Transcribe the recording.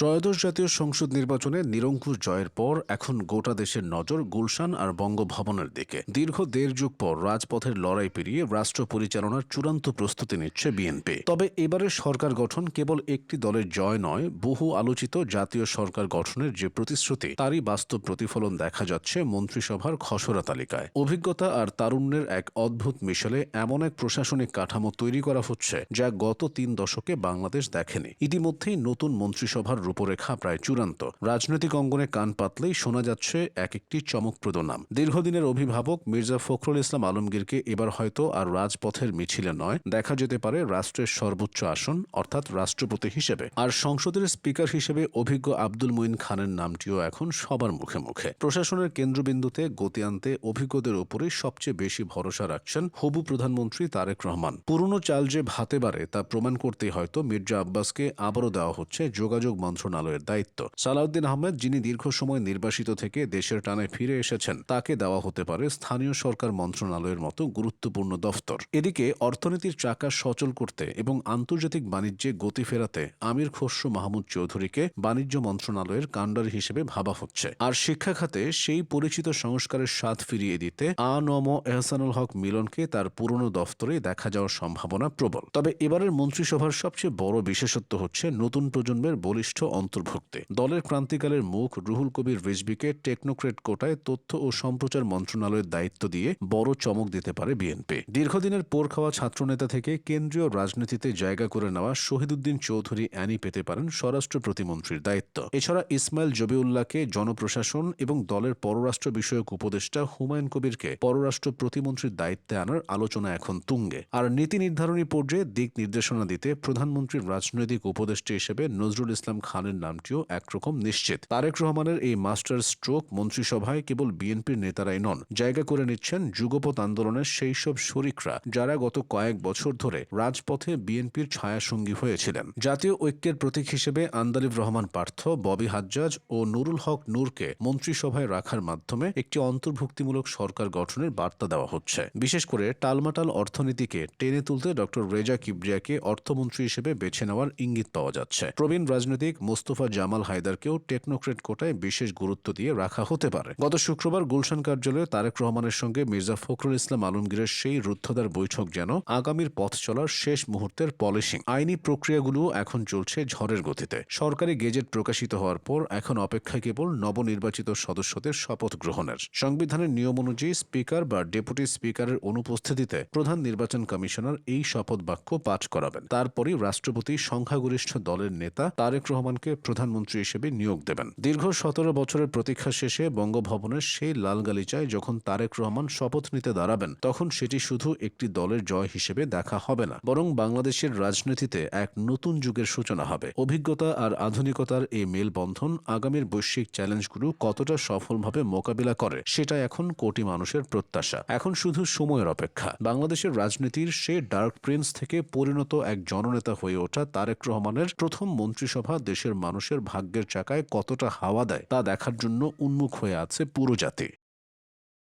ত্রয়োদশ জাতীয় সংসদ নির্বাচনে নিরঙ্কুশ জয়ের পর এখন গোটা দেশের নজর গুলশান আর বঙ্গভবনের দিকে। দীর্ঘ দেড় যুগ পর রাজপথের লড়াই পেরিয়ে রাষ্ট্র পরিচালনার চূড়ান্ত প্রস্তুতি নিচ্ছে বিএনপি। তবে এবারের সরকার গঠন কেবল একটি দলের জয় নয়, বহু আলোচিত জাতীয় সরকার গঠনের যে প্রতিশ্রুতি, তারই বাস্তব প্রতিফলন দেখা যাচ্ছে মন্ত্রিসভার খসড়া তালিকায়। অভিজ্ঞতা আর তারুণ্যের এক অদ্ভুত মিশেলে এমন এক প্রশাসনিক কাঠামো তৈরি করা হচ্ছে, যা গত তিন দশকে বাংলাদেশ দেখেনি। ইতিমধ্যেই নতুন মন্ত্রিসভার রূপরেখা প্রায় চূড়ান্ত। রাজনৈতিক অঙ্গনে কান পাতলেই শোনা যাচ্ছে এক একটি চমকপ্রদ নাম। দীর্ঘদিনের অভিভাবক মির্জা ফখরুল ইসলাম আলমগীরকে এবার হয়তো আর রাজপথের মিছিলে নয়, দেখা যেতে পারে রাষ্ট্রের সর্বোচ্চ আসন, অর্থাৎ রাষ্ট্রপতি হিসেবে। আর সংসদের স্পিকার হিসেবে অভিজ্ঞ আব্দুল মঈন খানের নামটিও এখন সবার মুখে মুখে। প্রশাসনের কেন্দ্রবিন্দুতে গতি আনতে অভিজ্ঞদের উপরে সবচেয়ে বেশি ভরসা রাখছেন হবু প্রধানমন্ত্রী তারেক রহমান। পুরনো চাল যে ভাতে বাড়ে তা প্রমাণ করতে হয়তো মির্জা আব্বাসকে আবারও দেওয়া হচ্ছে যোগাযোগ মন্ত্রণালয়ের দায়িত্ব। সালাউদ্দিন আহমেদ, যিনি দীর্ঘ সময় নির্বাসিত থেকে দেশের টানে ফিরে এসেছেন, তাকে দেওয়া হতে পারে স্থানীয় সরকার মন্ত্রণালয়ের মতো গুরুত্বপূর্ণ দফতর। এদিকে, অর্থনীতির চাকা সচল করতে এবং আন্তর্জাতিক বাণিজ্যে গতি ফেরাতে আমির খসরু মাহমুদ চৌধুরীকে বাণিজ্য মন্ত্রণালয়ের কাণ্ডার হিসেবে ভাবা হচ্ছে। আর শিক্ষা খাতে সেই পরিচিত সংস্কারের স্বাদ ফিরিয়ে দিতে আ নম এহসানুল হক মিলনকে তার পুরনো দফতরে দেখা যাওয়ার সম্ভাবনা প্রবল। তবে এবারের মন্ত্রিসভার সবচেয়ে বড় বিশেষত্ব হচ্ছে নতুন প্রজন্মের বলিষ্ঠ অন্তর্ভুক্তি। দলের ক্রান্তিকালের মুখ রুহুল কবির রিজবিকে টেকনোক্রেট কোটায় তথ্য ও সম্প্রচার মন্ত্রণালয়ের দায়িত্ব দিয়ে বড় চমক দিতে পারে বিএনপি। দীর্ঘদিনের পোর খাওয়া ছাত্রনেতা থেকে কেন্দ্রীয় রাজনীতিতে জায়গা করে নেওয়া শহীদুদ্দিন চৌধুরী অ্যানি পেতে পারেন স্বরাষ্ট্র প্রতিমন্ত্রীর দায়িত্ব। এছাড়া ইসমাইল জবিউল্লাহকে জনপ্রশাসন এবং দলের পররাষ্ট্র বিষয়ক উপদেষ্টা হুমায়ুন কবিরকে পররাষ্ট্র প্রতিমন্ত্রীর দায়িত্বে আনার আলোচনা এখন তুঙ্গে। আর নীতি নির্ধারণী পর্যায়ে দিক নির্দেশনা দিতে প্রধানমন্ত্রীর রাজনৈতিক উপদেষ্টা হিসেবে নজরুল ইসলাম খানের নামটিও একরকম নিশ্চিত। তারেক রহমানের এই মাস্টার স্ট্রোক মন্ত্রিসভায় কেবল বিএনপির নেতারাই নন, জায়গা করে নিচ্ছেন যুগপৎ আন্দোলনের সেই সব শরিকরা, যারা গত কয়েক বছর ধরে রাজপথে বিএনপির ছায়াসঙ্গী হয়েছিলেন। জাতীয় ঐক্যের প্রতীক হিসেবে আন্দালিব রহমান পার্থ, ববি হাজ্জাজ ও নুরুল হক নূরকে মন্ত্রিসভায় রাখার মাধ্যমে একটি অন্তর্ভুক্তিমূলক সরকার গঠনের বার্তা দেওয়া হচ্ছে। বিশেষ করে টালমাটাল অর্থনীতিকে টেনে তুলতে ডক্টর রেজা কিবরিয়াকে অর্থমন্ত্রী হিসেবে বেছে নেওয়ার ইঙ্গিত পাওয়া যাচ্ছে। প্রবীণ রাজনৈতিক মোস্তফা জামাল হায়দারকেও টেকনোক্রেট কোটায় বিশেষ গুরুত্ব দিয়ে রাখা হতে পারে। গত শুক্রবার গুলশান কার্যালয়ে তারেক রহমানের সঙ্গে মির্জা ফখরুল ইসলাম আলমগীরের সেই রুদ্ধদার বৈঠক যেন আগামীর পথ চলার শেষ মুহূর্তের পলিশিং। আইনি প্রক্রিয়াগুলো এখন চলছে ঝড়ের গতিতে। সরকারি গেজেট প্রকাশিত হওয়ার পর এখন অপেক্ষা কেবল নবনির্বাচিত সদস্যদের শপথ গ্রহণের। সংবিধানের নিয়ম অনুযায়ী স্পিকার বা ডেপুটি স্পিকারের অনুপস্থিতিতে প্রধান নির্বাচন কমিশনার এই শপথ বাক্য পাঠ করাবেন। তারপরই রাষ্ট্রপতি সংখ্যাগরিষ্ঠ দলের নেতা তারেক রহমানকে প্রধানমন্ত্রী হিসেবে নিয়োগ দেবেন। দীর্ঘ সতেরো বছরের প্রতীক্ষা শেষে বঙ্গভবনের সেই লাল গালিচায় যখন তারেক রহমান শপথ নিতে দাঁড়াবেন, তখন সেটি শুধু একটি দলের জয় হিসেবে দেখা হবে না, বরং বাংলাদেশের রাজনীতিতে এক নতুন যুগের সূচনা হবে। অভিজ্ঞতা আর আধুনিকতার এই মেলবন্ধন আগামীর বৈশ্বিক চ্যালেঞ্জগুলো কতটা সফলভাবে মোকাবিলা করে, সেটা এখন কোটি মানুষের প্রত্যাশা। এখন শুধু সময়ের অপেক্ষা। বাংলাদেশের রাজনীতির সে ডার্ক প্রিন্স থেকে পরিণত এক জননেতা হয়ে ওঠা তারেক রহমানের প্রথম মন্ত্রিসভা দেশের মানুষের ভাগ্যের চাকায় কতটা হাওয়া দেয় তা দেখার জন্য উন্মুখ হয়ে আছে পুরো জাতি।